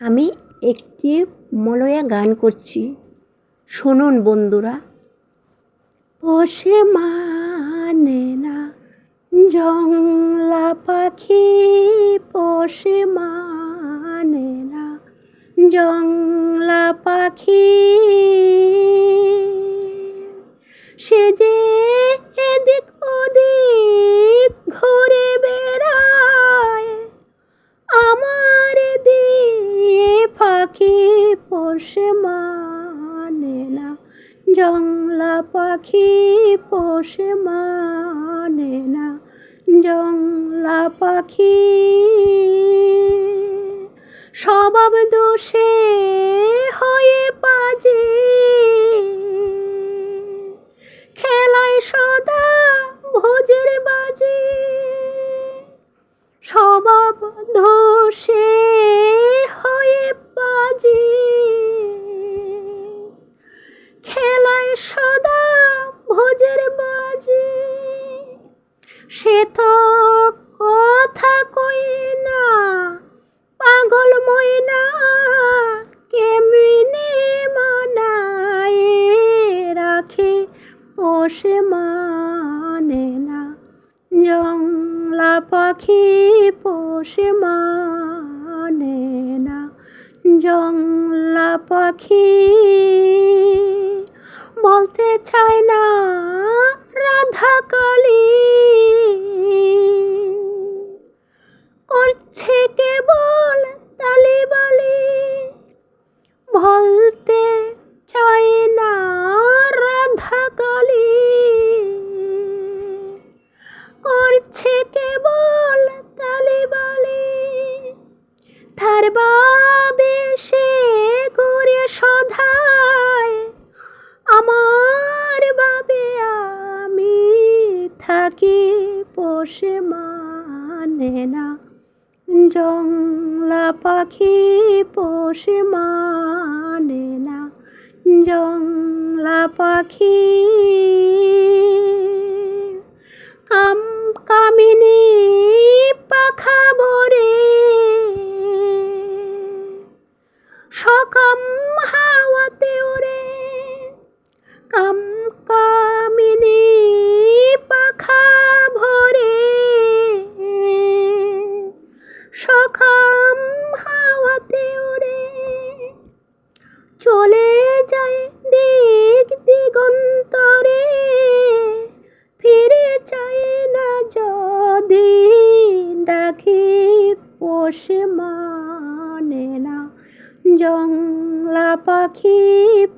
আমি একটি মলয়া গান করছি। শুনুন বন্ধুরা। পোষে মানে না, জংলা পাখি পোষে মানে না, জংলা পাখি। সে যে পাখি পোষে মানে না। জংলা পাখি পোষে মানে না। জংলা পাখি স্বভাব দোষে তো কথা কই না? পাগল ময়না, কেমনে মানায় রাখে পোষে মানে না? জংলা পাখি পোষে মানে না? জংলা পাখি বলতে চায় না রাধা কালী বাবে সে করে সধায় আমার বাবে আমি থাকি পোষে মানে না। জংলা পাখি পোষে মানে না। জংলা পাখি কাম কামিনী পাখা ভরে পোষে মানে না। জংলা পাখি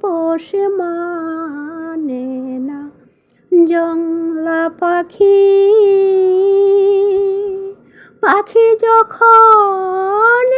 পোষে মানে না। জংলা পাখি পাখি যখন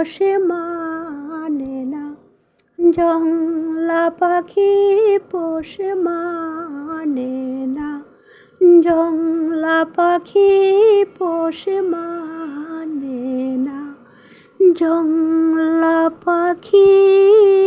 পোষে মানে না। জংলা পাখি পোষে মানে না। জংলা পাখি পোষে মানে না। জংলা পাখি